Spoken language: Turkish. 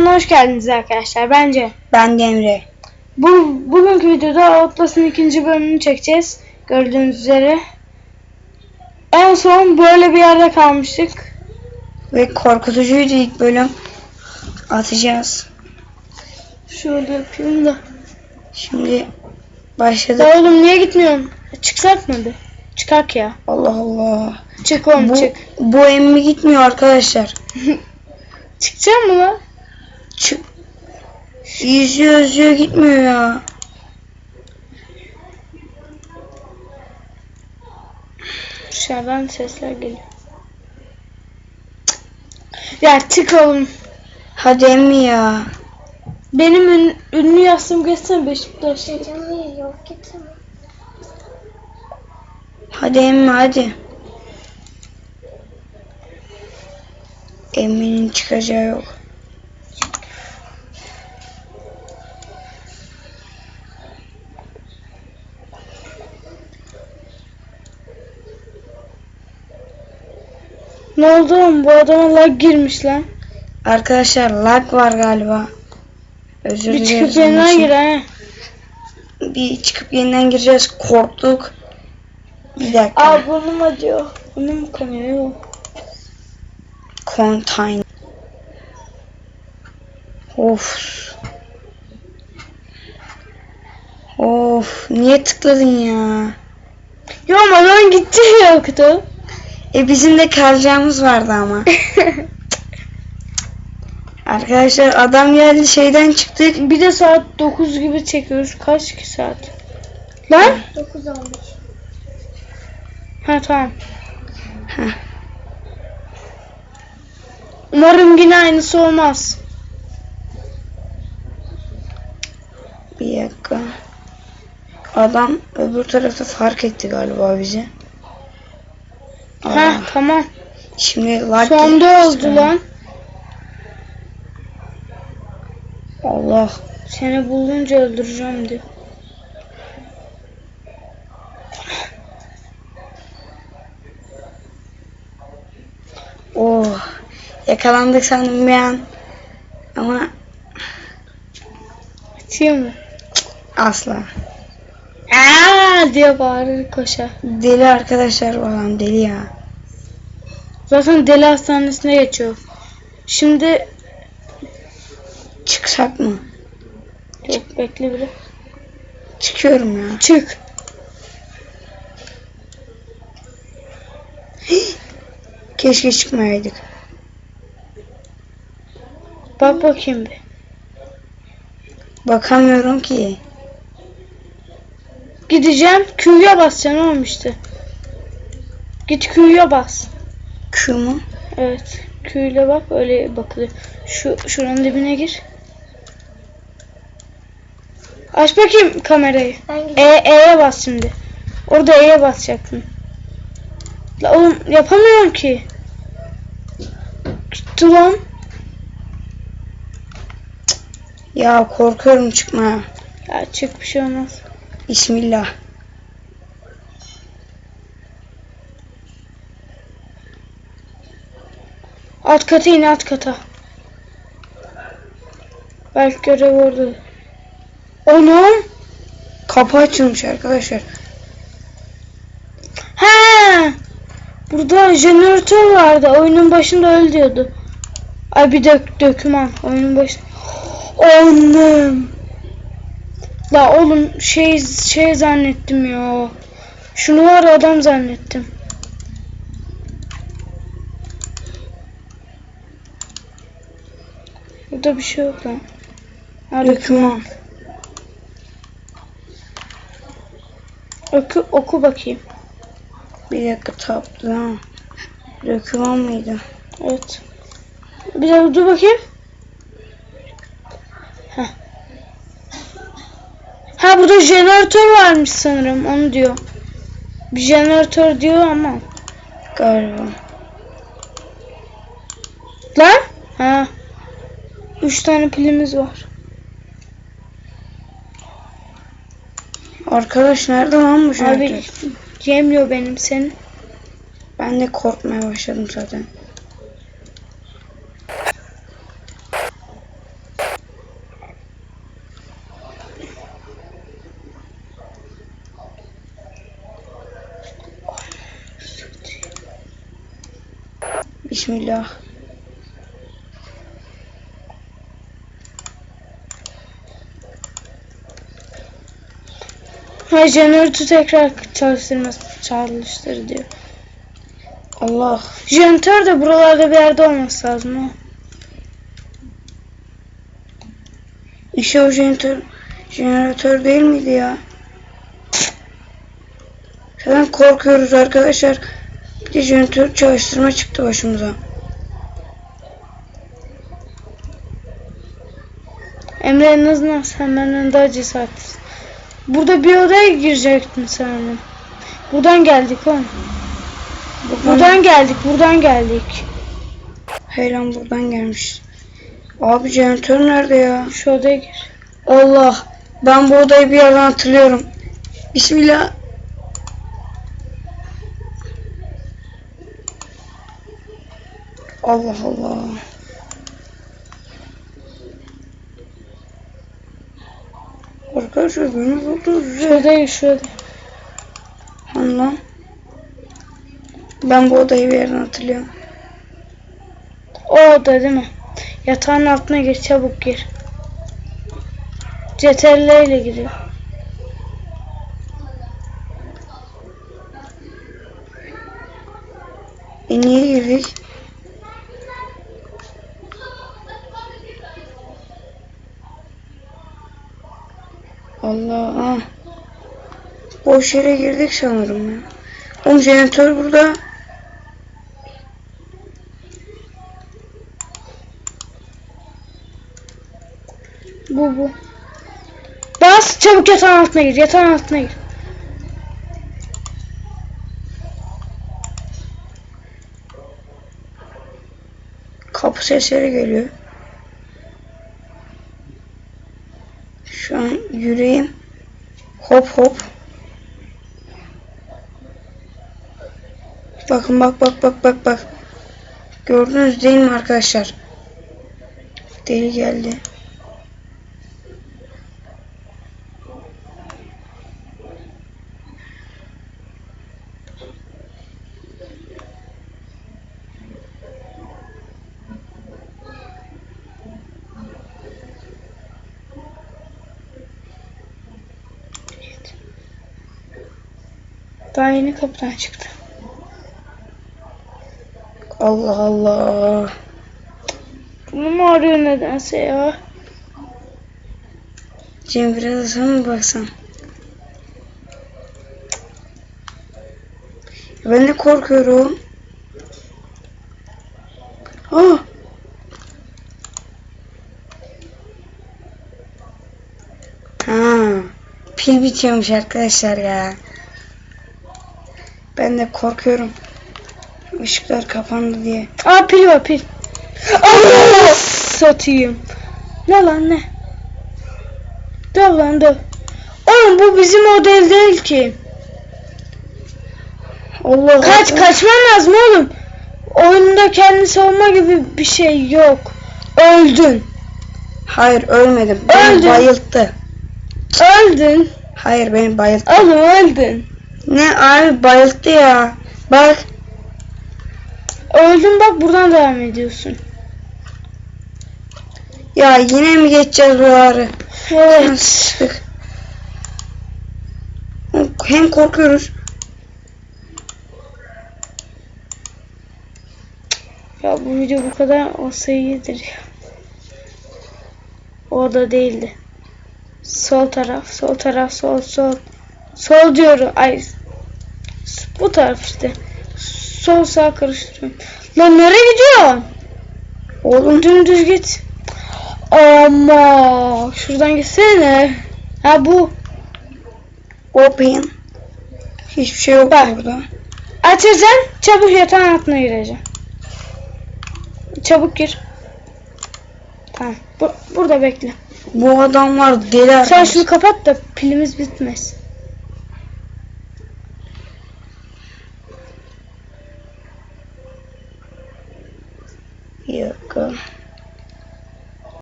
kanalına hoş geldiniz arkadaşlar. Bence Ben de Emre. bu bugünkü videoda Outlast'ın ikinci bölümünü çekeceğiz. Gördüğünüz üzere. En son böyle bir yerde kalmıştık. Ve korkutucuydu ilk bölüm. Atacağız. Şöyle yapayım da. Şimdi başladık. Oğlum niye gitmiyorsun? Bir? Çıkak ya. Allah Allah. Çık oğlum Bu, çık. bu emmi gitmiyor arkadaşlar. Çıkacak mı lan? Çık. Yüzüyor yüzüyor gitmiyor ya. Dışarıdan sesler geliyor. Ya çık oğlum. Hadi emmi ya. Benim ün, ünlü yastığım geçsene Beşiktaş'ta. yok getirme. Hadi emmi hadi. Emminin çıkacağı yok. Oğlum? Bu adama lag girmiş lan. Arkadaşlar lag var galiba. Özür Bir dileriz. çıkıp yeniden gir ha. Bir çıkıp yeniden gireceğiz. Korktuk. Bir dakika. Aa burnum acıyor. Burnum kanıyor. Contain. Of. Of. Niye tıkladın ya? Ya adam gitti yoktu. E bizim de kalacağımız vardı ama. Arkadaşlar adam geldi şeyden çıktık. bir de saat 9 gibi çekiyoruz. Kaç ki saat? Lan? 9 olmuş. Ha tamam. Heh. Umarım yine aynısı olmaz. Bir dakika. Adam öbür tarafta fark etti galiba bizi. Ha tamam. şimdi lag Sonda oldu lan. Allah. Seni bulunca öldüreceğim diyor. Oh. Yakalandık sandım bir an. Ama Atıyor mu? asla. Aa diye bağırır koşar. Deli arkadaşlar bu adam deli ya. Zaten deli hastanesine geçiyor. Şimdi Çıksak mı? yok bekle bile. Çıkıyorum ya. Çık. Keşke çıkmayaydık. Bak bakayım bir. Bakamıyorum ki. Gideceğim Q'ya basacaksın oğlum işte. Git Q'ya bas. Q mu? Evet. Q ile bak öyle bakılıyor. Şu şuranın dibine gir. Aç bakayım kamerayı. E. E'ye bas şimdi. Orada E'ye basacaktın. La oğlum yapamıyorum ki. Gitti lan. Ya korkuyorum çıkmaya. Ya çık bir şey olmaz. Bismillah. Alt kata in alt kata. Belki görev orada. Anam. Kapı açılmış arkadaşlar. He. Burada jeneratör vardı. Oyunun başında öl diyordu. Ay bir dök döküman. Oyunun başında. Annem. La oğlum şey şey zannettim ya. Şunu var adam zannettim. Burada bir şey yok lan. Döküman. Oku, oku bakayım. Bir dakika taptı ha. Döküman mıydı? Evet. Bir de dur bakayım. Heh. Ha burada jeneratör varmış sanırım onu diyor. Bir jeneratör diyor ama. Galiba. Lan? Ha. Üç tane pilimiz var. Arkadaş nerede lan bu Abi jeneratör? yemiyor benim seni. Ben de korkmaya başladım zaten. Bismillah. Ha jeneratörü tekrar çalıştırmaz çalıştır diyor. Allah. Jeneratör de buralarda bir yerde olması lazım ha. İşte o jeneratör, jeneratör değil miydi ya? Zaten korkuyoruz arkadaşlar. Bir de çalıştırma çıktı başımıza. Emre en azından sen benden daha cesaretlisin. Burada bir odaya girecektin sanırım. Buradan geldik oğlum. Buradan geldik, buradan geldik. Hey lan buradan gelmiş. Abi jeneratör nerede ya? Şu odaya gir. Allah. Ben bu odayı bir yerden hatırlıyorum. Bismillah. Allah Allah. Arkadaşlar beni buldunuz Şu ya. odaya gir, şu odaya. Allah. Ben bu odayı bir yerden hatırlıyorum. O oda değil mi? Yatağın altına gir, çabuk gir. CTRL ile giriyor. E niye girdik? Allah. ah. Boş yere girdik sanırım ya. Oğlum jeneratör burada. Bu bu. Bas çabuk yatağın altına gir, yatağın altına gir. Kapı sesleri geliyor. Yüreğim hop hop. Bakın bak bak bak bak bak. Gördünüz değil mi arkadaşlar? Deli geldi. Daha yeni kapıdan çıktı. Allah Allah. Bunu mu arıyor nedense ya? Cem biraz sen mi baksan? Ben de korkuyorum. Ah! Ha, pil bitiyormuş arkadaşlar ya. Ben de korkuyorum. Işıklar kapandı diye. Aa pil var pil. Allah satayım. Ne lan ne? Dur lan dur. Oğlum bu bizim model değil ki. Allah Kaç kaçman lazım oğlum. Oyunda kendini savunma gibi bir şey yok. Öldün. Hayır ölmedim. Beni Öldün. bayılttı. Öldün. Hayır beni bayılttı. Oğlum öldün. Ne abi bayılttı ya. Bak Öldün bak buradan devam ediyorsun. ya yine mi geçeceğiz buraları? Evet. Hem korkuyoruz. Ya bu video bu kadar olsa iyidir ya. O da değildi. Sol taraf, sol taraf, sol, sol. Sol diyorum. Ay. Bu taraf işte. Sol sağ karıştırıyorum. Lan nereye gidiyorsun? Oğlum Dümdüz git. Ama şuradan gitsene. Ha bu. open. Hiçbir şey yok Bak. burada. Açacaksın. Çabuk yatağın altına gireceksin. Çabuk gir. Tamam. Bu, burada bekle. Bu adam var deli Sen şunu kapat da pilimiz bitmez.